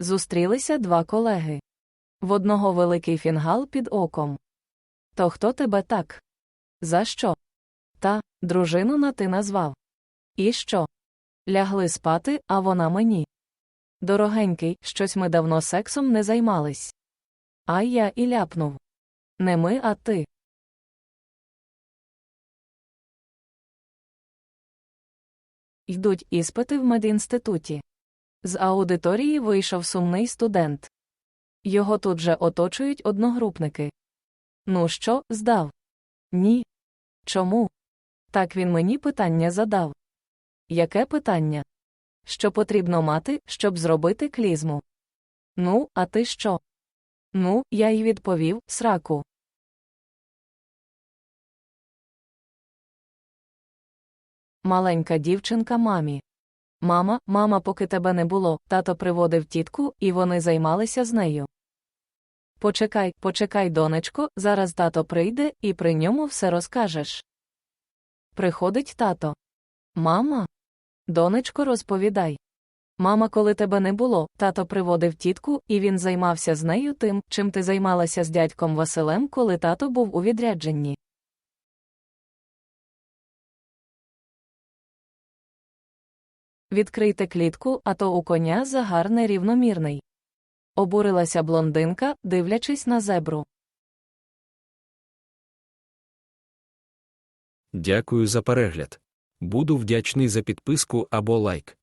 Зустрілися два колеги. В одного великий фінгал під оком. То хто тебе так? За що? Та, дружину на ти назвав. І що? Лягли спати, а вона мені. Дорогенький, щось ми давно сексом не займались. А я і ляпнув. Не ми, а ти. Йдуть іспити в медінституті. З аудиторії вийшов сумний студент. Його тут же оточують одногрупники. Ну що, здав? Ні. Чому? Так він мені питання задав. Яке питання? Що потрібно мати, щоб зробити клізму? Ну, а ти що? Ну, я й відповів сраку. Маленька дівчинка мамі. Мама, мама, поки тебе не було, тато приводив тітку, і вони займалися з нею. Почекай, почекай, донечко, зараз тато прийде, і при ньому все розкажеш. Приходить тато. Мама? Донечко, розповідай. Мама, коли тебе не було, тато приводив тітку, і він займався з нею тим, чим ти займалася з дядьком Василем, коли тато був у відрядженні. Відкрийте клітку, а то у коня загар нерівномірний. Обурилася блондинка, дивлячись на зебру. Дякую за перегляд. Буду вдячний за підписку або лайк.